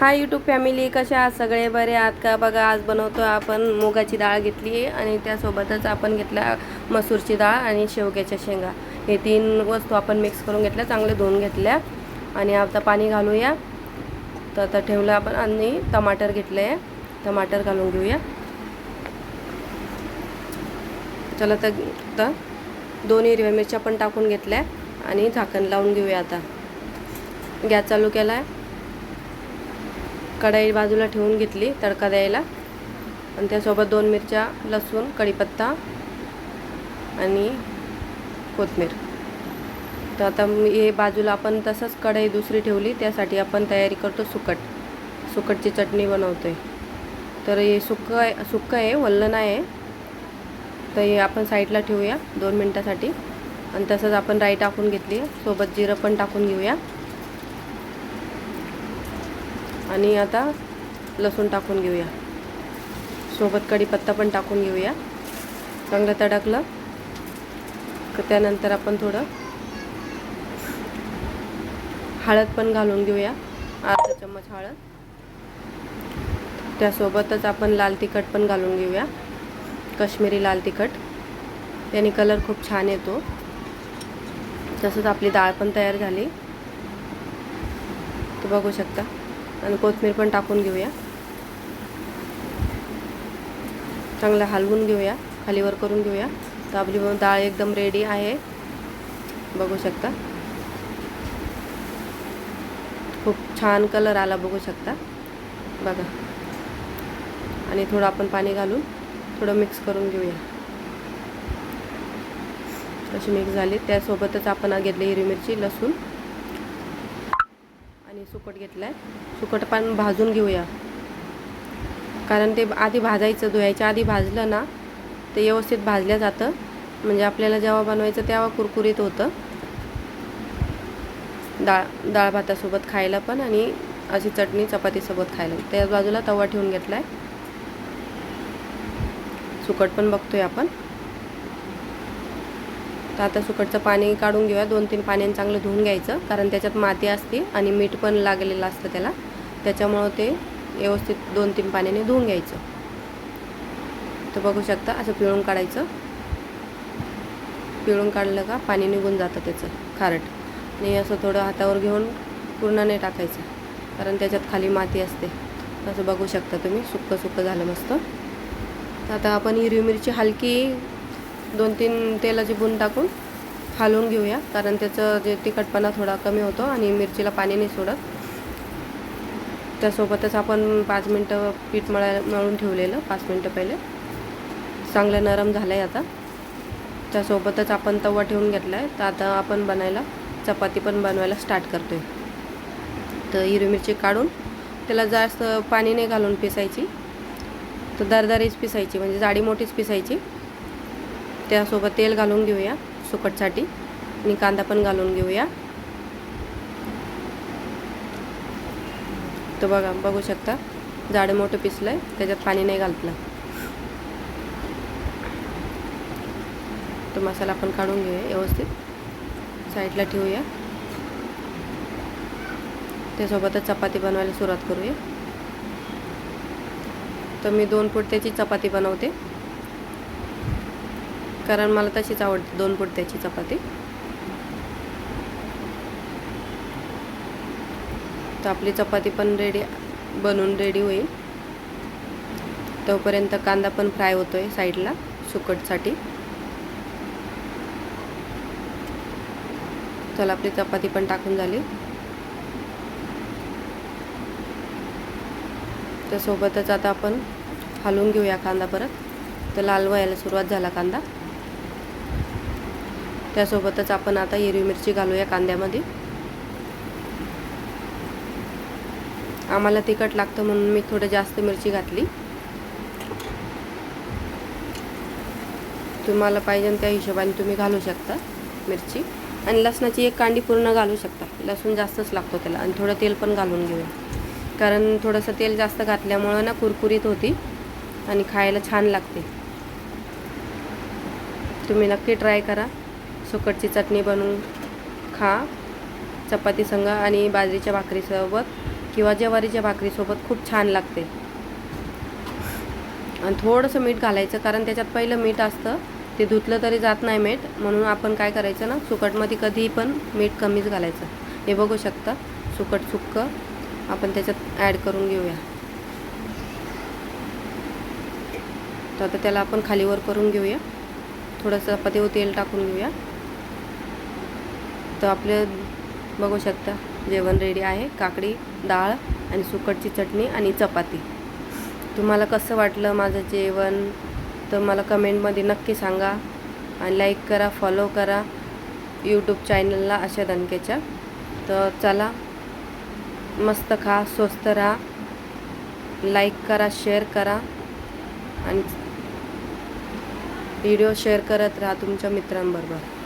हा YouTube family कशा आहात? सगळे बरे आहात का? बघा आज बनवतो आपण मुगाची डाळ घेतली आणि त्यासोबतच आपण घेतला मसूरची डाळ आणि शेवग्याच्या शेंगा. हे तीन वस्तू आपण मिक्स करून घेतल्या चांगले धुवून घेतल्या. आणि आता पाणी घालूया. तर आता ठेवलं आपण आणि टमाटर घेतले आहे टमाटर घालून घेऊया. चला तर आता दोन हिरव्या मिरच्या पण टाकून घेतल्या आणि झाकण लावून घेऊया आता. गॅस चालू केला आहे कढई बाजूला ठेवून घेतली तडका द्यायला. आणि त्यासोबत दोन मिरच्या लसूण कढीपत्ता आणि कोथमीर. तर आता हे बाजूला आपण तसंच कढई दुसरी ठेवली त्यासाठी आपण तयारी करतो सुकट. सुकटची चटणी बनवतो आहे तर हे सुकं आहे सुक्क आहे वल्ल नाही आहे. तर हे आपण साईडला ठेवूया दोन मिनटासाठी. आणि तसंच आपण राई टाकून घेतली सोबत जिरं पण टाकून घेऊया. आणि आता लसूण टाकून घेऊया. सोबत कढीपत्ता पण टाकून घेऊया. चांगलं तडकलं. तर त्यानंतर आपण थोडं हळद पण घालून घेऊया. अर्धा चम्मच हळद. त्यासोबतच आपण लाल तिखट पण घालून घेऊया. कश्मीरी लाल तिखट. त्याने कलर खूप छान येतो. तसंच आपली डाळ पण तयार झाली. तर बघू शकता. आणि कोथमीर पण टाकून घेऊया. चांगलं हलवून घेऊया खालीवर करून घेऊया. तर आपली डाळ एकदम रेडी आहे. बघू शकता. खूप छान कलर आला बघू शकता. बघा. आणि थोडं आपण पाणी घालून थोडं मिक्स करून घेऊया. अशी मिक्स झाली. त्यासोबतच आपण घेतली हिरवी मिरची लसूण. आणि सुकट घेतलं आहे सुकट पण भाजून घेऊया. कारण ते आधी भाजायचं धुवायच्या आधी भाजलं ना ते व्यवस्थित भाजलं जातं. म्हणजे आपल्याला जेव्हा बनवायचं तेव्हा कुरकुरीत होतं. डाळ डाळ भातासोबत खायला पण आणि अशी चटणी चपातीसोबत खायला. त्याच बाजूला तवा ठेवून घेतला आहे सुकट पण बघतोय आपण. तर आता सुकटचं पाणी काढून घेऊया. दोन तीन पाण्याने चांगलं धुवून घ्यायचं. कारण त्याच्यात माती असते आणि मीठ पण लागलेलं असतं त्याला. त्याच्यामुळं ते व्यवस्थित दोन तीन पाण्याने धुवून घ्यायचं. तर बघू शकता असं पिळून काढायचं. पिळून काढलं का पाणी निघून जातं त्याचं खारट. आणि असं थोडं हातावर घेऊन पूर्ण नाही टाकायचं. कारण त्याच्यात खाली माती असते. असं बघू शकता तुम्ही. सुक्कं सुक्कं झालं मस्त. आता आपण हिरवी मिरची हलकी दोन तीन तेलाची बुन टाकून हलवून घेऊया. कारण त्याचं जे तिखटपणा थोडा कमी होतो आणि मिरचीला पाणी नाही सोडत. त्यासोबतच आपण पाच मिनटं पीठ मळा मळून ठेवलेलं. पाच मिनटं पहिले. चांगलं नरम झालं आहे आता. त्यासोबतच आपण तवा ठेवून घेतला आहे तर आता आपण बनायला चपाती पण बनवायला स्टार्ट करतो आहे तर हिरवी मिरची काढून त्याला जास्त पाणी नाही घालून पिसायची. तर दरदरीच पिसायची. म्हणजे जाडी मोठीच पिसायची. त्यासोबत तेल घालून घेऊया सुकटसाठी आणि कांदा पण घालून घेऊया. तर बघा बघू शकता. जाडं मोठं पिसलं आहे त्याच्यात पाणी नाही घालतलं तो मसाला आपण काढून घेऊया व्यवस्थित. साईडला ठेवूया. त्यासोबतच चपाती बनवायला सुरुवात करूया. तर मी दोन त्याची चपाती बनवते. कारण मला तशीच आवडते दोन त्याची चपाती. तर आपली चपाती पण रेडी बनवून रेडी होईल. तोपर्यंत कांदा पण फ्राय होतोय साईडला सुकटसाठी. चला आपली चपाती पण टाकून झाली. त्यासोबतच आता आपण हलवून घेऊया कांदा परत. तर लाल व्हायला सुरुवात झाला कांदा. त्यासोबतच आपण आता हिरवी मिरची घालूया कांद्यामध्ये. आम्हाला तिखट लागतं म्हणून मी थोडं जास्त मिरची घातली. तुम्हाला पाहिजे त्या हिशोबाने तुम्ही घालू शकता मिरची. आणि लसणाची एक कांडी पूर्ण घालू शकता. लसूण जास्तच लागतो त्याला. आणि थोडं तेल पण घालून घेऊया. कारण थोडंसं तेल जास्त घातल्यामुळं ना कुरकुरीत होती आणि खायला छान लागते. तुम्ही नक्की ट्राय करा. सुकटची चटणी बनवून खा. चपाती संग आणि बाजरीच्या भाकरीसोबत किंवा ज्वारीच्या भाकरीसोबत खूप छान लागते. आणि थोडंसं मीठ घालायचं कारण त्याच्यात पहिलं मीठ असतं. ते धुतलं तरी जात नाही मीठ. म्हणून आपण काय करायचं ना सुकटमध्ये कधीही पण मीठ कमीच घालायचं. हे बघू शकता. सुकट सुक्क आपण त्याच्यात ॲड करून घेऊया. तर आता त्याला आपण खालीवर करून घेऊया. थोडंसं पतेव तेल टाकून घेऊया. तर आपलं बघू शकता जेवण रेडी आहे. काकडी डाळ आणि सुकटची चटणी आणि चपाती. तुम्हाला कसं वाटलं माझं जेवण? तर मला कमेंटमध्ये नक्की सांगा आणि लाईक करा फॉलो करा यूट्यूब चॅनलला अशा दणक्याच्या तर चला मस्त खा स्वस्त राहा. लाईक करा शेअर करा. आणि व्हिडिओ शेअर करत राहा तुमच्या मित्रांबरोबर.